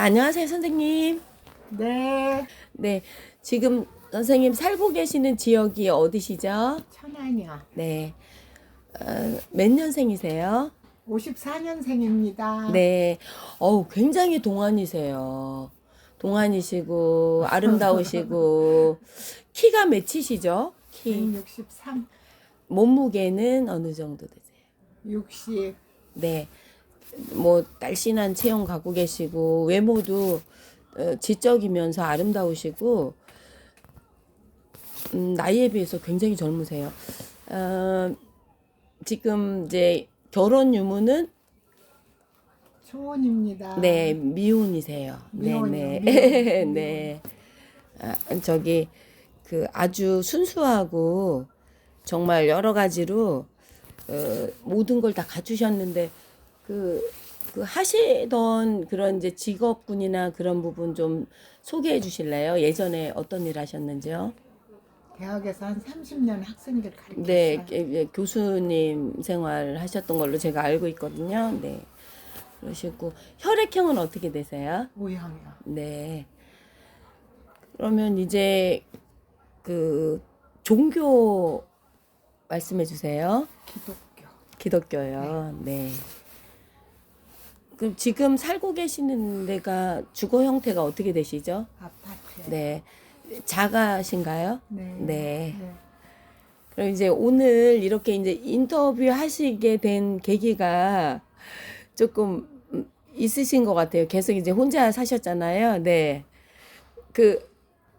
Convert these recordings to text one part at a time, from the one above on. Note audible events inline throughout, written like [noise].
안녕하세요, 선생님. 네, 네, 지금 선생님 살고 계시는 지역이 어디시죠? 천안이요. 네, 어, 몇 년생이세요? 54년생입니다. 네, 어우, 굉장히 동안이세요. 동안이시고, [laughs] 아름다우시고, 키가 몇이시죠? 키, 163, 몸무게는 어느 정도 되세요? 60. 네. 뭐 날씬한 체형 갖고 계시고 외모도 어, 지적이면서 아름다우시고 음, 나이에 비해서 굉장히 젊으세요. 어, 지금 이제 결혼 유무는 초원입니다. 네 미혼이세요. 미혼이요, 네, 미혼. [laughs] 네. 아, 저기 그 아주 순수하고 정말 여러 가지로 어, 모든 걸 다 갖추셨는데 그, 그 하시던 그런 이제 직업군이나 그런 부분 좀 소개해 주실래요? 예전에 어떤 일 하셨는지요? 대학에서 한 30년 학생들 가르쳤어요. 네, 게- 교수님 생활 하셨던 걸로 제가 알고 있거든요. 네. 그러시고 혈액형은 어떻게 되세요? 오형이요. 네. 그러면 이제 그 종교 말씀해 주세요. 기독교. 기독교요. 네. 그럼 지금 살고 계시는 데가 주거 형태가 어떻게 되시죠? 아파트. 네. 자가신가요? 네. 네. 네. 그럼 이제 오늘 이렇게 이제 인터뷰 하시게 된 계기가 조금 음, 있으신 것 같아요. 계속 이제 혼자 사셨잖아요. 네. 그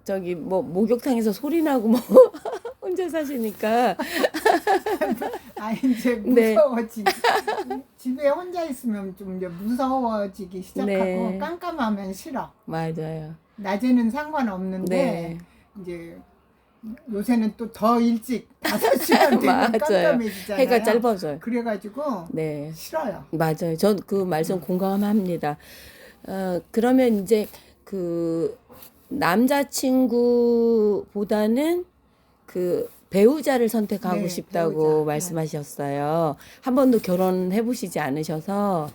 저기 뭐 목욕탕에서 소리 나고 뭐 [laughs] 혼자 사시니까 [laughs] [laughs] 아 이제 네. 무서워지. 집에 혼자 있으면 좀 이제 무서워지기 시작하고 네. 깜깜하면 싫어. 맞아요. 낮에는 상관없는데 네. 이제 요새는 또 더 일찍 [laughs] 5시간 되면 맞아요. 깜깜해지잖아요. 해가 짧아져요. 그래가지고 네. 싫어요. 맞아요. 전 그 말씀 공감합니다. 어, 그러면 이제 그 남자친구보다는 그 배우자를 선택하고 네, 싶다고 배우자. 말씀하셨어요. 한 번도 결혼해 보시지 않으셔서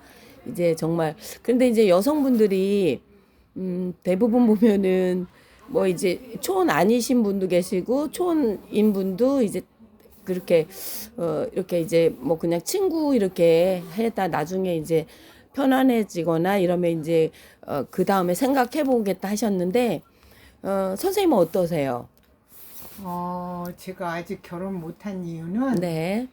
이제 정말 근데 이제 여성분들이 음, 대부분 보면은 뭐 이제 초혼 아니신 분도 계시고 초혼인 분도 이제 그렇게 어 이렇게 이제 뭐 그냥 친구 이렇게 해다 나중에 이제 편안해지거나 이러면 이제 어그 다음에 생각해 보겠다 하셨는데 어 선생님은 어떠세요? 어, 제가 아직 결혼 못한 이유는 네.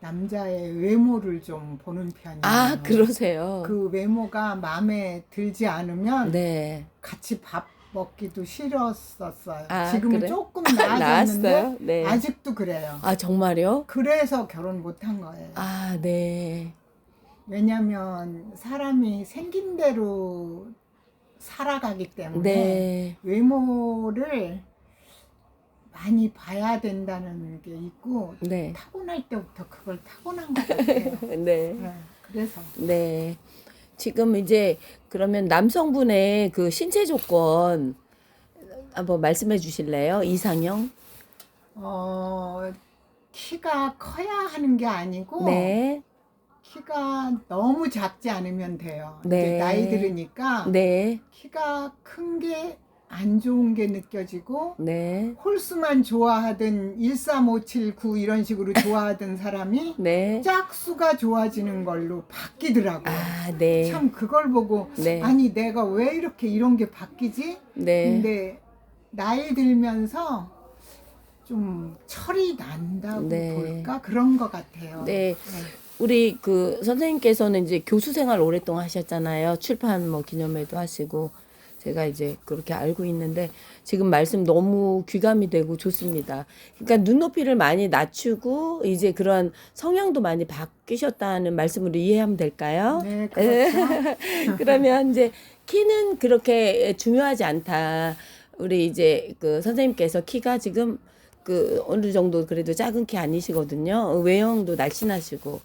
남자의 외모를 좀 보는 편이에요. 아 그러세요. 그 외모가 마음에 들지 않으면 네. 같이 밥 먹기도 싫었었어요. 아, 지금은 그래? 조금 [laughs] 나아졌는데 나았어요? 네. 아직도 그래요. 아 정말요? 그래서 결혼 못한 거예요. 아 네. 왜냐면 사람이 생긴 대로 살아가기 때문에 네. 외모를 많이 봐야 된다는 게 있고 네. 타고날 때부터 그걸 타고난 것 같아요. [laughs] 네. 네, 그래서 네. 지금 이제 그러면 남성분의 그 신체 조건 한번 말씀해 주실래요? 이상형? 어, 키가 커야 하는 게 아니고 네. 키가 너무 작지 않으면 돼요. 네. 이제 나이 들으니까 네. 키가 큰 게 안 좋은 게 느껴지고 네. 홀수만 좋아하던 13579 이런 식으로 [laughs] 좋아하던 사람이 네. 짝수가 좋아지는 걸로 바뀌더라고요. 아, 네. 참 그걸 보고 네. 아니 내가 왜 이렇게 이런 게 바뀌지? 네. 근데 나이 들면서 좀 철이 난다고 네. 볼까 그런 것 같아요. 네. 우리 그 선생님께서는 이제 교수 생활 오랫동안 하셨잖아요. 출판 뭐 기념회도 하시고 제가 이제 그렇게 알고 있는데 지금 말씀 너무 귀감이 되고 좋습니다. 그러니까 눈높이를 많이 낮추고 이제 그런 성향도 많이 바뀌셨다는 말씀으로 이해하면 될까요? 네, [laughs] 그렇죠. 그러면 이제 키는 그렇게 중요하지 않다. 우리 이제 그 선생님께서 키가 지금 그 어느 정도 그래도 작은 키 아니시거든요. 외형도 날씬하시고.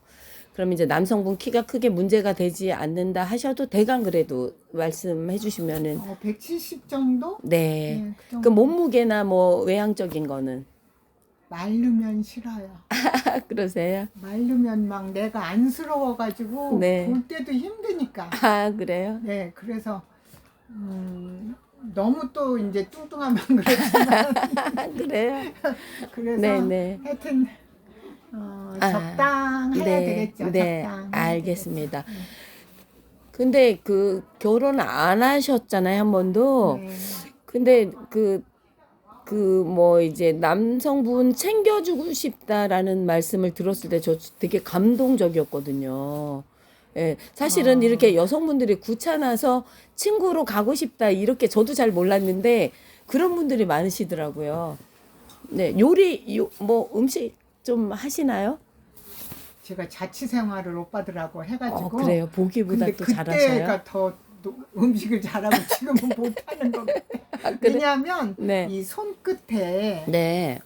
그럼 이제 남성분 키가 크게 문제가 되지 않는다 하셔도 대강 그래도 말씀해 주시면은 어, 170 정도? 네. 네, 그그 정도. 몸무게나 뭐 외향적인 거는 마르면 싫어요. 아, [laughs] 그러세요? 마르면 막 내가 안쓰러워가지고 네. 볼 때도 힘드니까. 아, 그래요? 네, 그래서 음, 너무 또 이제 뚱뚱하면 [laughs] 그렇지만 [laughs] 그래요. 그래서 네네. 하여튼 어, 아, 적당해야 되겠죠. 네, 알겠습니다. 되겠죠. 근데 그 결혼 안 하셨잖아요, 한 번도. 네. 근데 그, 그 뭐 이제 남성분 챙겨주고 싶다라는 말씀을 들었을 때 저 되게 감동적이었거든요. 예, 사실은 아. 이렇게 여성분들이 귀찮아서 친구로 가고 싶다 이렇게 저도 잘 몰랐는데 그런 분들이 많으시더라고요. 네, 요리, 요, 뭐 음식 좀 하시나요? 제가 자취 생활을 오빠들하고 해가지고 어, 그래요. 보기보다 근데 또 잘하셔요. 그때가 더 노- 음식을 잘하고 지금은 못하는 것 같아요. [laughs] 아, 그래? 왜냐하면 네. 이 손끝에 네.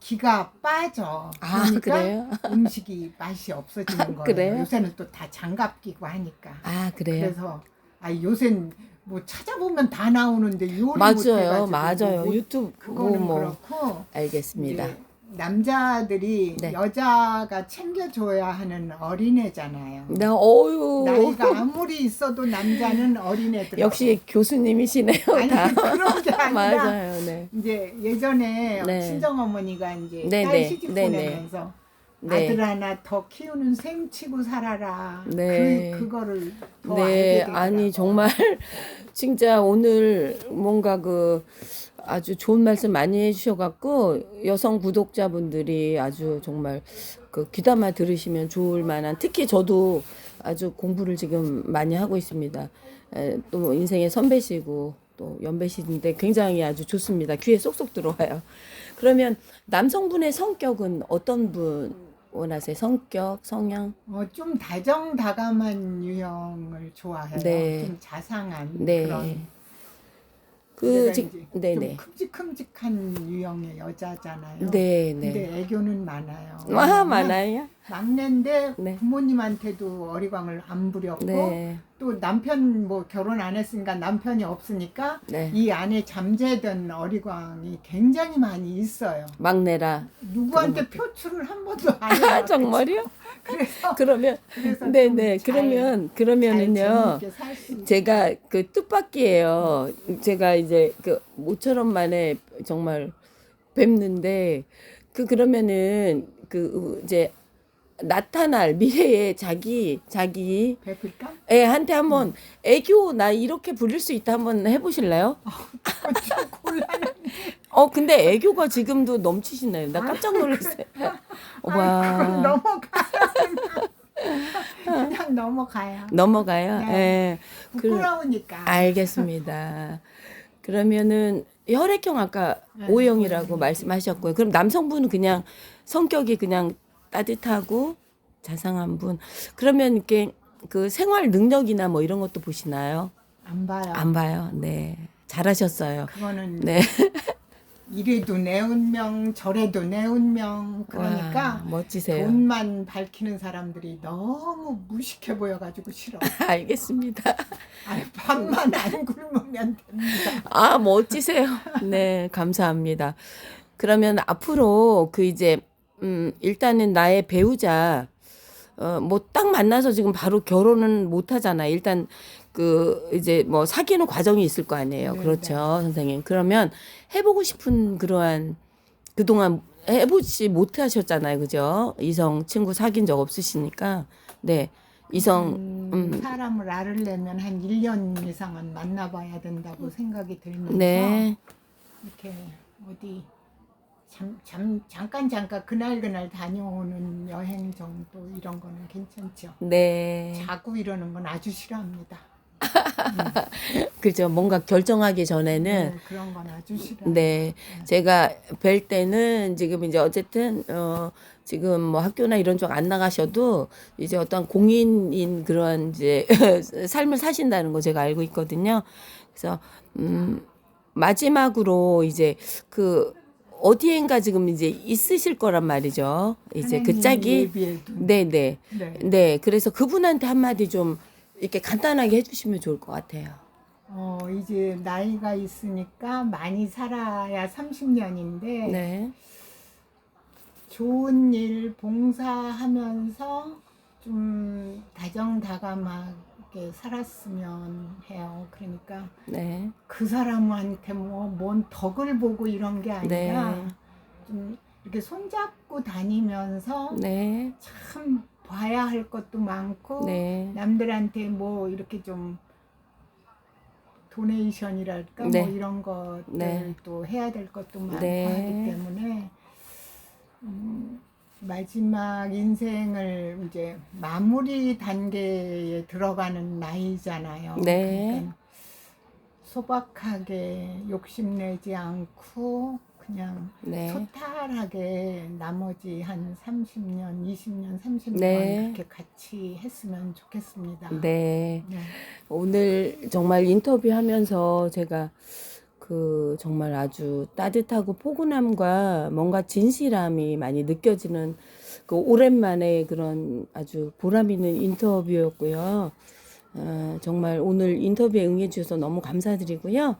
기가 빠져. 아, 그러니까 그래요? 음식이 맛이 없어지는 거예요. 그래요? 요새는 또 다 장갑 끼고 하니까. 아, 그래요? 그래서 아 요새는 뭐 찾아보면 다 나오는데 요리 맞아요. 못해가지고 맞아요. 못- 유튜브 그거는 뭐 그렇고 알겠습니다. 이제 남자들이 네. 여자가 챙겨줘야 하는 어린애잖아요. 네, 어유. 나이가 아무리 있어도 남자는 어린애들. 역시 교수님이시네요. 아니 다. 그런 게 [laughs] 아니라 맞아요. 네. 이제 예전에 네. 친정 어머니가 이제 네, 딸 네, 시집 네, 네. 보내면서 네. 아들 하나 더 키우는 셈 치고 살아라. 네. 그 그거를 더 네, 알게 되더라고요. 아니 정말 [laughs] 진짜 오늘 뭔가 그 아주 좋은 말씀 많이 해주셔갖고 여성 구독자분들이 아주 정말 그 귀담아 들으시면 좋을 만한 특히 저도 아주 공부를 지금 많이 하고 있습니다. 에, 또 인생의 선배시고 또 연배시인데 굉장히 아주 좋습니다. 귀에 쏙쏙 들어와요. 그러면 남성분의 성격은 어떤 분 원하세요? 성격, 성향? 어, 좀 다정다감한 유형을 좋아해요. 네. 좀 자상한 네. 그런. 그 지, 네네. 좀 큼직큼직한 유형의 여자잖아요. 네, 네. 근데 애교는 많아요. 와 왜냐면 많아요. 막내인데 네. 부모님한테도 어리광을 안 부렸고 네, 또 남편 뭐 결혼 안 했으니까 남편이 없으니까 네. 이 안에 잠재된 어리광이 굉장히 많이 있어요. 막내라. 누구한테 표출을 한 번도 안 해요. [laughs] 아 정말요? [laughs] 그래서 [laughs] 그러면 그래서 네네. 좀 잘- 그러면 잘 그러면은요. 제가 그 뜻밖이에요. 제가 이제 그 모처럼 만에 정말 뵙는데 그 그러면은 그 이제 나타날 미래의 자기 자기 베풀까? 애한테 한번 애교 나 이렇게 부릴 수 있다 한번 해보실래요? 좀 곤란해. 어 근데 애교가 지금도 넘치시나요? 나 깜짝 놀랐어요. 그건 [laughs] 와 넘어가요. [laughs] 그냥 넘어가요. 넘어가요. 네. 예. 그, 부끄러우니까. 알겠습니다. 그러면은 혈액형 아까 네, O형이라고 O형이죠. 말씀하셨고요. 그럼 남성분은 그냥 성격이 그냥 따뜻하고 자상한 분. 그러면 이렇게 그 생활 능력이나 뭐 이런 것도 보시나요? 안 봐요. 안 봐요. 네. 잘하셨어요. 그거는 네. 이래도 내 운명, 저래도 내 운명. 그러니까 와, 멋지세요. 돈만 밝히는 사람들이 너무 무식해 보여가지고 싫어. [laughs] 알겠습니다. 아니, 밥만 안 굶으면 됩니다. 아, 멋지세요. 네, 감사합니다. 그러면 앞으로 그 이제 음 일단은 나의 배우자 어 뭐 딱 만나서 지금 바로 결혼은 못 하잖아. 일단 그 이제 뭐 사귀는 과정이 있을 거 아니에요. 네, 그렇죠, 선생님. 그러면 해보고 싶은 그러한 그동안 해보지 못하셨잖아요. 그죠? 이성 친구 사귄 적 없으시니까. 네. 이성 음, 음. 사람을 알으려면 한 1년 이상은 만나봐야 된다고 생각이 들면서 네. 이렇게 어디 잠, 잠, 잠깐 잠깐 그날 그날 다녀오는 여행 정도 이런 거는 괜찮죠. 네. 자고 이러는 건 아주 싫어합니다. [laughs] 그죠. 뭔가 결정하기 전에는 네, 그런 건 아주 싫어. 네, 제가 뵐 때는 지금 이제 어쨌든 어 지금 뭐 학교나 이런 쪽 안 나가셔도 이제 어떤 공인인 그런 이제 [laughs] 삶을 사신다는 거 제가 알고 있거든요. 그래서 음 마지막으로 이제 그 어디엔가 지금 이제 있으실 거란 말이죠. 이제 그 하나님 짝이 예비해둔. 네, 네. 네. 네. 그래서 그분한테 한마디 좀 이렇게 간단하게 해 주시면 좋을 것 같아요. 어, 이제 나이가 있으니까 많이 살아야 30년인데 네. 좋은 일 봉사하면서 좀 다정다감하고 즐겁게 살았으면 해요. 그러니까 네. 그 사람한테 뭐 뭔 덕을 보고 이런 게 아니라 네. 좀 이렇게 손잡고 다니면서 네. 참 봐야 할 것도 많고 네. 남들한테 뭐 이렇게 좀 도네이션이랄까 네. 뭐 이런 것들도 해야 될 것도 많고 네. 하기 때문에 음, 마지막 인생을 이제 마무리 단계에 들어가는 나이잖아요. 네. 그러니까 소박하게 욕심내지 않고 그냥 네. 소탈하게 나머지 한 30년, 20년, 30년 네. 그렇게 같이 했으면 좋겠습니다. 네. 네. 오늘 정말 인터뷰하면서 제가 그 정말 아주 따뜻하고 포근함과 뭔가 진실함이 많이 느껴지는 그 오랜만에 그런 아주 보람 있는 인터뷰였고요. 어, 정말 오늘 인터뷰에 응해주셔서 너무 감사드리고요.